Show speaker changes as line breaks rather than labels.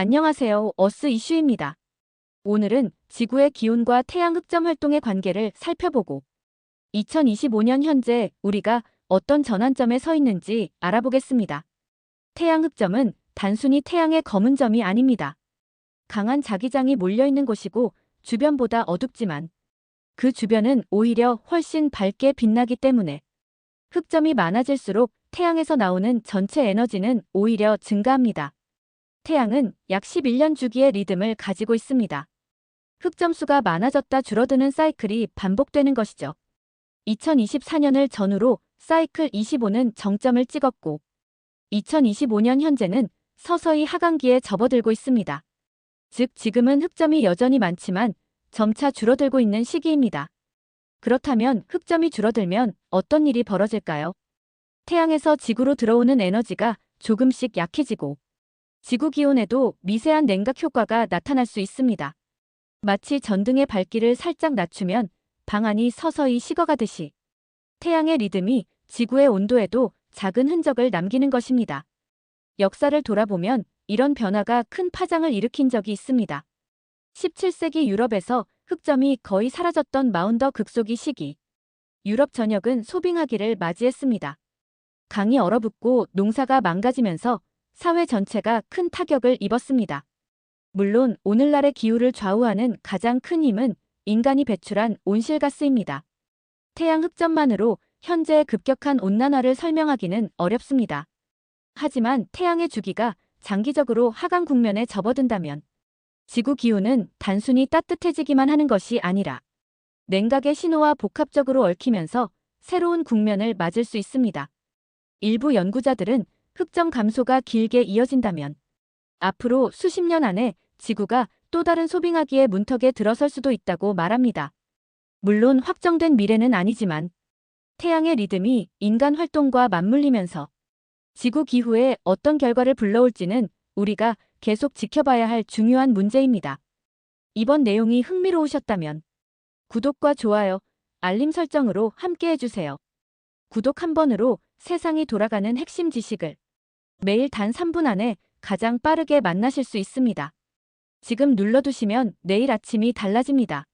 안녕하세요. 어스 이슈입니다. 오늘은 지구의 기온과 태양 흑점 활동의 관계를 살펴보고 2025년 현재 우리가 어떤 전환점에 서 있는지 알아보겠습니다. 태양 흑점은 단순히 태양의 검은 점이 아닙니다. 강한 자기장이 몰려있는 곳이고 주변보다 어둡지만 그 주변은 오히려 훨씬 밝게 빛나기 때문에 흑점이 많아질수록 태양에서 나오는 전체 에너지는 오히려 증가합니다. 태양은 약 11년 주기의 리듬을 가지고 있습니다. 흑점수가 많아졌다 줄어드는 사이클이 반복되는 것이죠. 2024년을 전후로 사이클 25는 정점을 찍었고 2025년 현재는 서서히 하강기에 접어들고 있습니다. 즉 지금은 흑점이 여전히 많지만 점차 줄어들고 있는 시기입니다. 그렇다면 흑점이 줄어들면 어떤 일이 벌어질까요? 태양에서 지구로 들어오는 에너지가 조금씩 약해지고 지구 기온에도 미세한 냉각 효과가 나타날 수 있습니다. 마치 전등의 밝기를 살짝 낮추면 방안이 서서히 식어가듯이 태양의 리듬이 지구의 온도에도 작은 흔적을 남기는 것입니다. 역사를 돌아보면 이런 변화가 큰 파장을 일으킨 적이 있습니다. 17세기 유럽에서 흑점이 거의 사라졌던 마운더 극소기 시기. 유럽 전역은 소빙하기를 맞이했습니다. 강이 얼어붙고 농사가 망가지면서 사회 전체가 큰 타격을 입었습니다. 물론 오늘날의 기후를 좌우하는 가장 큰 힘은 인간이 배출한 온실가스입니다. 태양 흑점만으로 현재의 급격한 온난화를 설명하기는 어렵습니다. 하지만 태양의 주기가 장기적으로 하강 국면에 접어든다면 지구 기후는 단순히 따뜻해지기만 하는 것이 아니라 냉각의 신호와 복합적으로 얽히면서 새로운 국면을 맞을 수 있습니다. 일부 연구자들은 흑점 감소가 길게 이어진다면 앞으로 수십 년 안에 지구가 또 다른 소빙하기의 문턱에 들어설 수도 있다고 말합니다. 물론 확정된 미래는 아니지만 태양의 리듬이 인간 활동과 맞물리면서 지구 기후에 어떤 결과를 불러올지는 우리가 계속 지켜봐야 할 중요한 문제입니다. 이번 내용이 흥미로우셨다면 구독과 좋아요, 알림 설정으로 함께 해주세요. 구독 한 번으로 세상이 돌아가는 핵심 지식을 매일 단 3분 안에 가장 빠르게 만나실 수 있습니다. 지금 눌러두시면 내일 아침이 달라집니다.